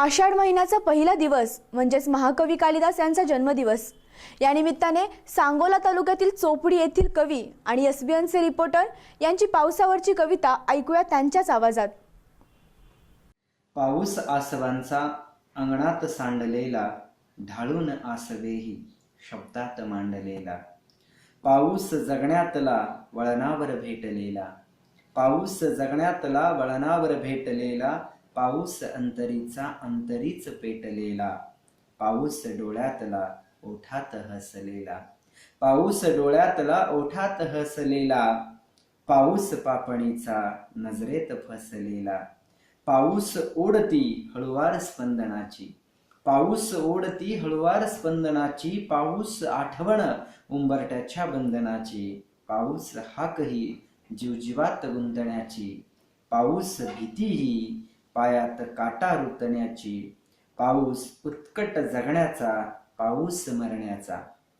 आषाढ महिन्याचा पहिला दिवस म्हणजेच महाकवी कालिदास यांचा जन्मदिवस. या निमित्ताने सांगोला तालुक्यातील चोपडी येथील कवी आणि एस बी एनचे रिपोर्टर यांची पावसावरची कविता ऐकूया त्यांच्याच आवाजात. पाऊस आसवांचा अंगणात सांडलेला ढाळून आसवेही शब्दात मांडलेला. पाऊस जगण्यातला वळणावर भेटलेला. पाऊस जगण्यातला वळणावर भेटलेला पाऊस अंतरीचा अंतरीच पेटलेला पाऊस डोळ्यातला ओठात हसलेला. पाऊस डोळ्यातला ओठात हसलेला पाऊस पापणीचा नजरेत फसलेला. पाऊस ओढती हळुवार स्पंदनाची पाऊस ओढती हळुवार स्पंदनाची पाऊस आठवण उंबरट्याच्या बंधनाची पाऊस हाकही जीवजीवात गुंतण्याची पाऊस भीतीही पायात काटा रुतण्याची पाऊस उत्कट जगण्याचा पाऊस मरण्याचा.